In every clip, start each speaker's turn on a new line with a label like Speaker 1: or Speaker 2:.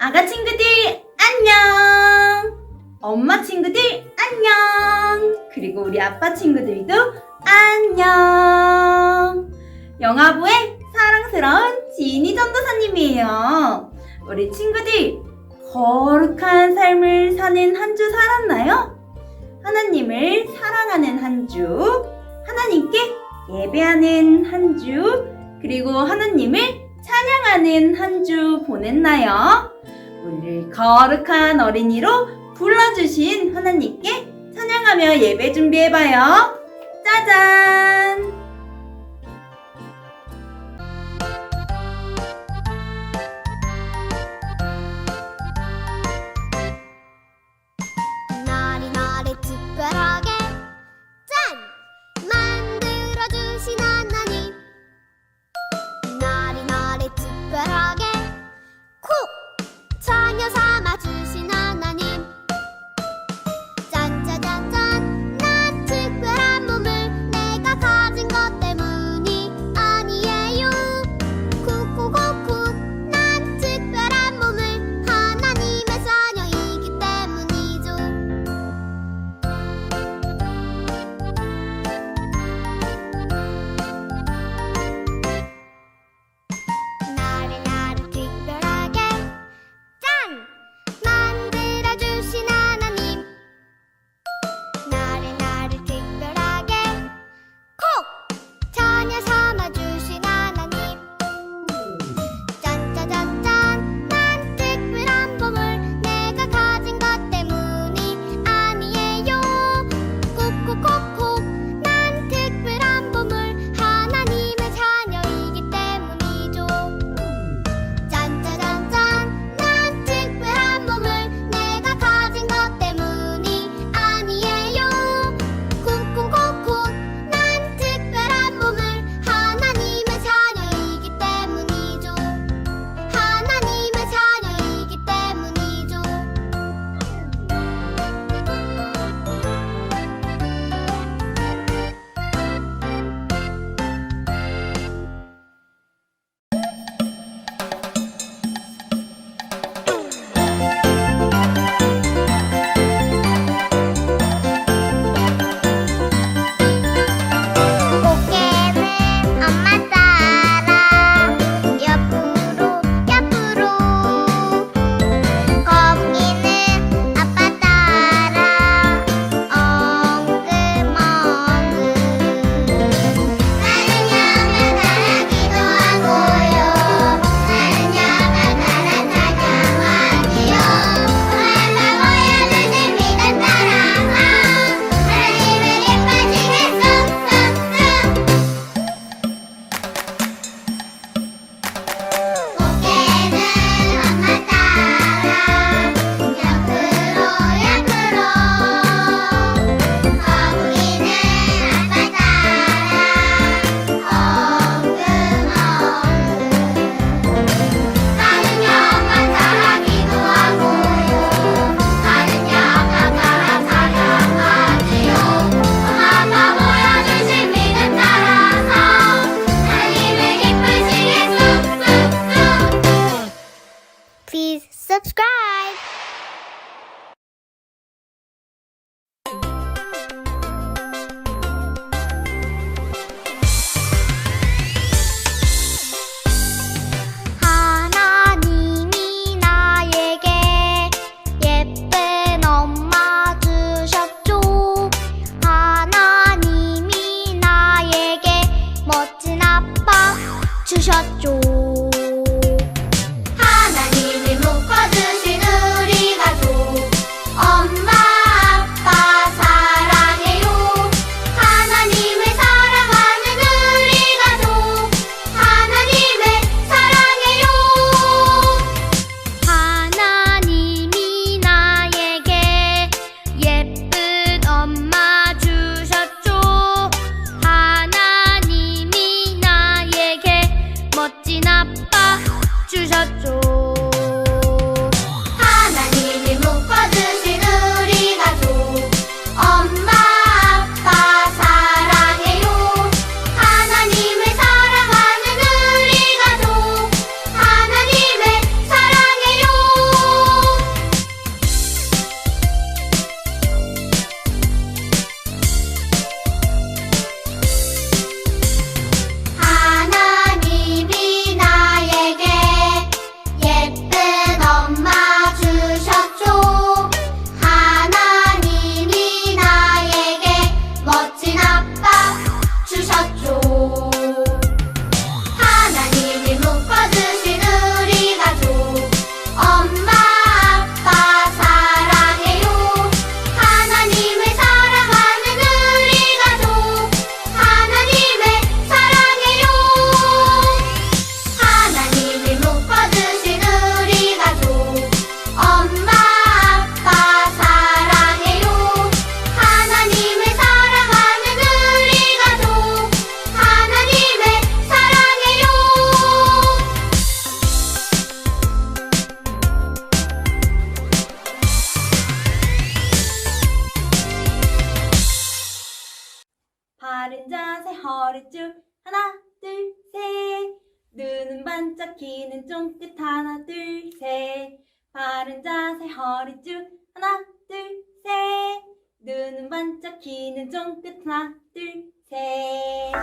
Speaker 1: 아가 친구들 안녕! 엄마 친구들 안녕! 그리고 우리 아빠 친구들도 안녕! 영화부의 사랑스러운 지니 전도사님이에요. 우리 친구들 거룩한 삶을 사는 한 주 살았나요? 하나님을 사랑하는 한 주, 하나님께 예배하는 한 주, 그리고 하나님을 찬양하는 한 주 보냈나요? 오늘 거룩한 어린이로 불러주신 하나님께 찬양하며 예배 준비해봐요. 짜잔! subscribe. 귀는 쫑긋 하나, 둘, 셋. 바른 자세 허리 쭉 하나, 둘, 셋. 눈은 반짝 귀는 쫑긋 하나, 둘, 셋.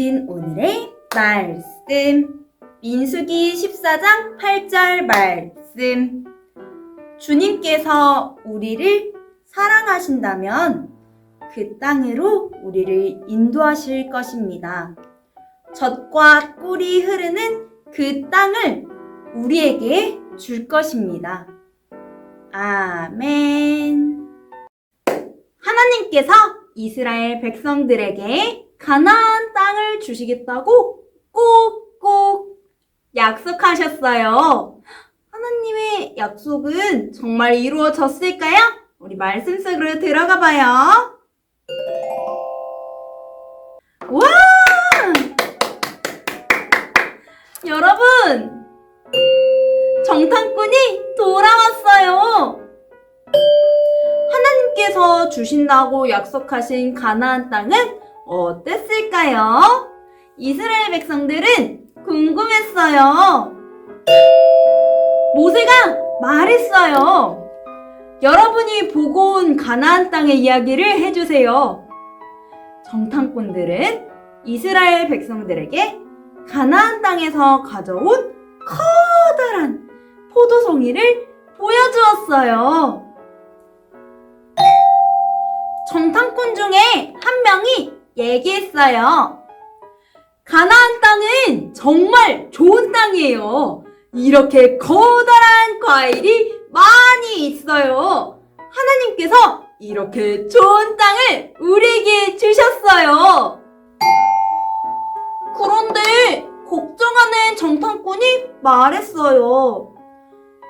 Speaker 2: 주신
Speaker 1: 오늘의 말씀. 민수기 14장 8절 말씀. 주님께서 우리를 사랑하신다면 그 땅으로 우리를 인도하실 것입니다. 젖과 꿀이 흐르는 그 땅을 우리에게 줄 것입니다. 아멘. 하나님께서 이스라엘 백성들에게 가나안 주시겠다고 꼭꼭 약속하셨어요. 하나님의 약속은 정말 이루어졌을까요? 우리 말씀 속으로 들어가 봐요. 와! 여러분! 정탐꾼이 돌아왔어요. 하나님께서 주신다고 약속하신 가나안 땅은 어땠을까요? 이스라엘 백성들은 궁금했어요. 모세가 말했어요. 여러분이 보고 온 가나안 땅의 이야기를 해주세요. 정탐꾼들은 이스라엘 백성들에게 가나안 땅에서 가져온 커다란 포도송이를 보여주었어요. 정탐꾼 중에 한 명이 얘기했어요. 가나안 땅은 정말 좋은 땅이에요. 이렇게 커다란 과일이 많이 있어요. 하나님께서 이렇게 좋은 땅을 우리에게 주셨어요. 그런데 걱정하는 정탐꾼이 말했어요.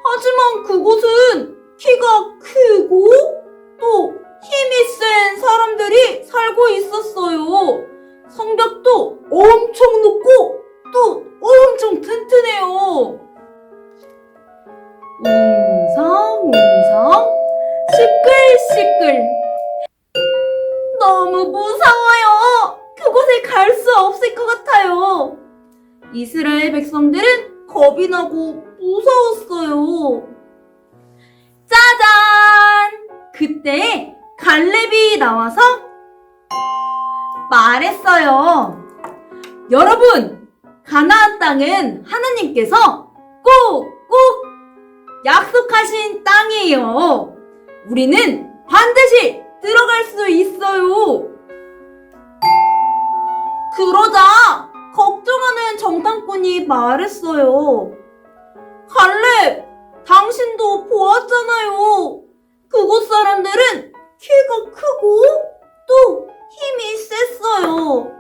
Speaker 1: 하지만 그곳은 키가 크고 또 힘이 센 사람들이 살고 있었어요. 성벽도 엄청 높고 또 엄청 튼튼해요. 웅성 웅성 시끌시끌 너무 무서워요. 그곳에 갈 수 없을 것 같아요. 이스라엘 백성들은 겁이 나고 무서웠어요. 짜잔! 그때 갈렙이 나와서 말했어요. 여러분, 가나안 땅은 하나님께서 꼭, 꼭 약속하신 땅이에요. 우리는 반드시 들어갈 수 있어요. 그러자 걱정하는 정탐꾼이 말했어요. 갈렙, 당신도 보았잖아요. 그곳 사람들은 키가 크고 또 힘이 셌어요.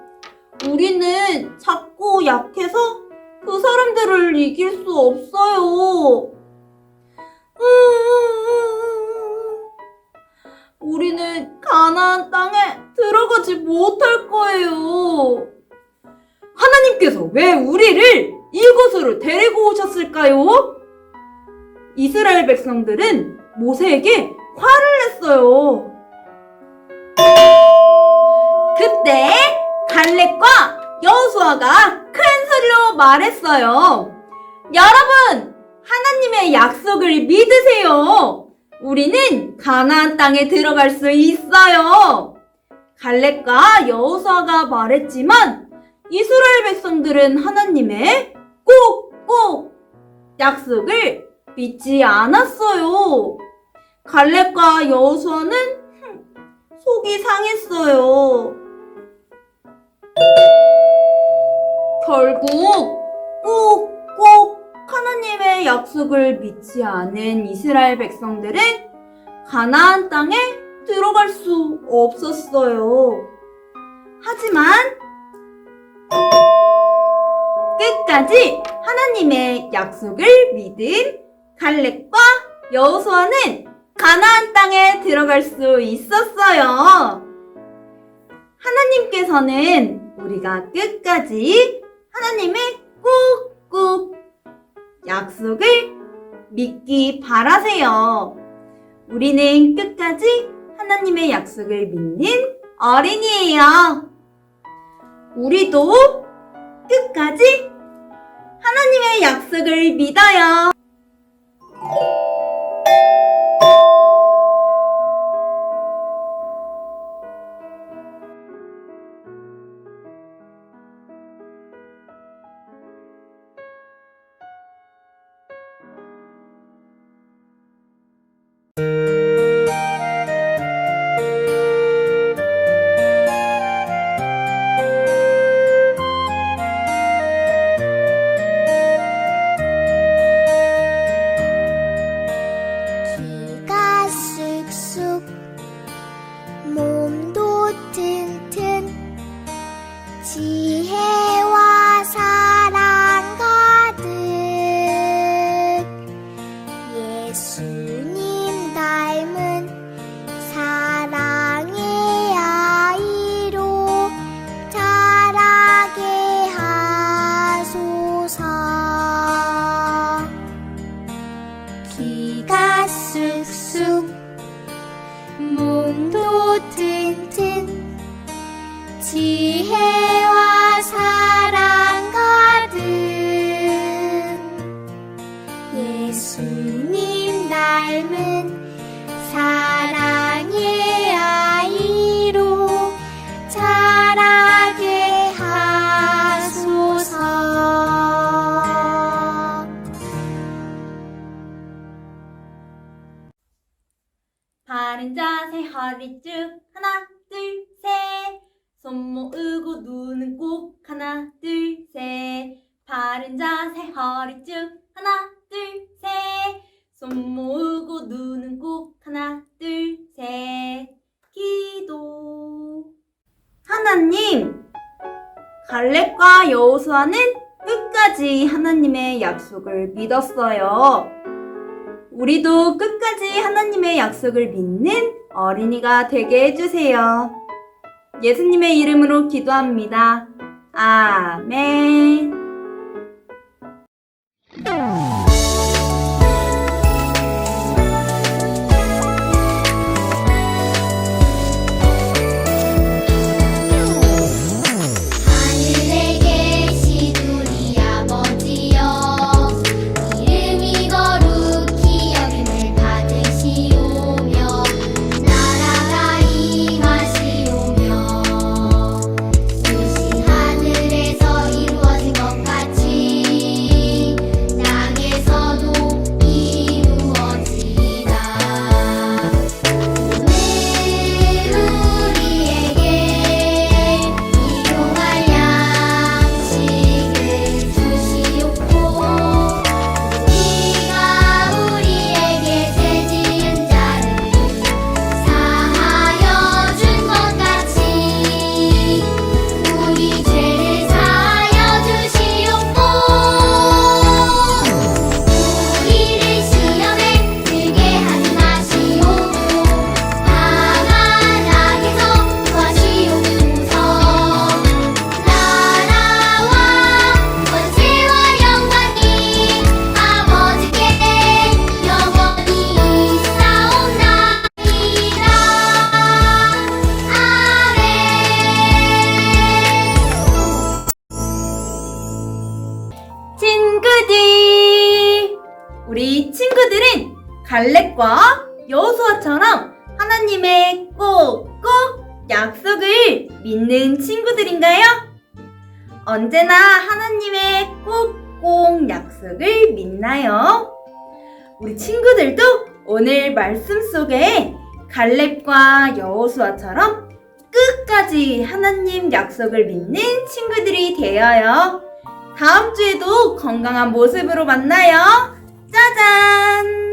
Speaker 1: 우리는 작고 약해서 그 사람들을 이길 수 없어요. 우리는 가나안 땅에 들어가지 못할 거예요. 하나님께서 왜 우리를 이곳으로 데리고 오셨을까요? 이스라엘 백성들은 모세에게 화를 냈어요. 갈렙과 여호수아가 큰 소리로 말했어요. 여러분, 하나님의 약속을 믿으세요. 우리는 가나안 땅에 들어갈 수 있어요. 갈렙과 여호수아가 말했지만 이스라엘 백성들은 하나님의 꼭꼭 약속을 믿지 않았어요. 갈렙과 여호수아는 흠, 속이 상했어요. 결국 꼭꼭 하나님의 약속을 믿지 않은 이스라엘 백성들은 가나안 땅에 들어갈 수 없었어요. 하지만 끝까지 하나님의 약속을 믿은 갈렙과 여호수아는 가나안 땅에 들어갈 수 있었어요. 하나님께서는 우리가 끝까지 하나님의 꾹꾹 약속을 믿기 바라세요. 우리는 끝까지 하나님의 약속을 믿는 어린이에요. 우리도 끝까지 하나님의 약속을 믿어요.
Speaker 2: 몸도 튼튼 지혜
Speaker 1: 손 모으고 눈은 꼭 하나 둘 셋. 바른 자세 허리 쭉 하나 둘 셋. 손 모으고 눈은 꼭 하나 둘 셋. 기도. 하나님, 갈렙과 여호수아는 끝까지 하나님의 약속을 믿었어요. 우리도 끝까지 하나님의 약속을 믿는 어린이가 되게 해주세요. 예수님의 이름으로 기도합니다. 믿는 친구들인가요? 언제나 하나님의 꼭꼭 약속을 믿나요? 우리 친구들도 오늘 말씀 속에 갈렙과 여호수아처럼 끝까지 하나님 약속을 믿는 친구들이 되어요. 다음 주에도 건강한 모습으로 만나요. 짜잔!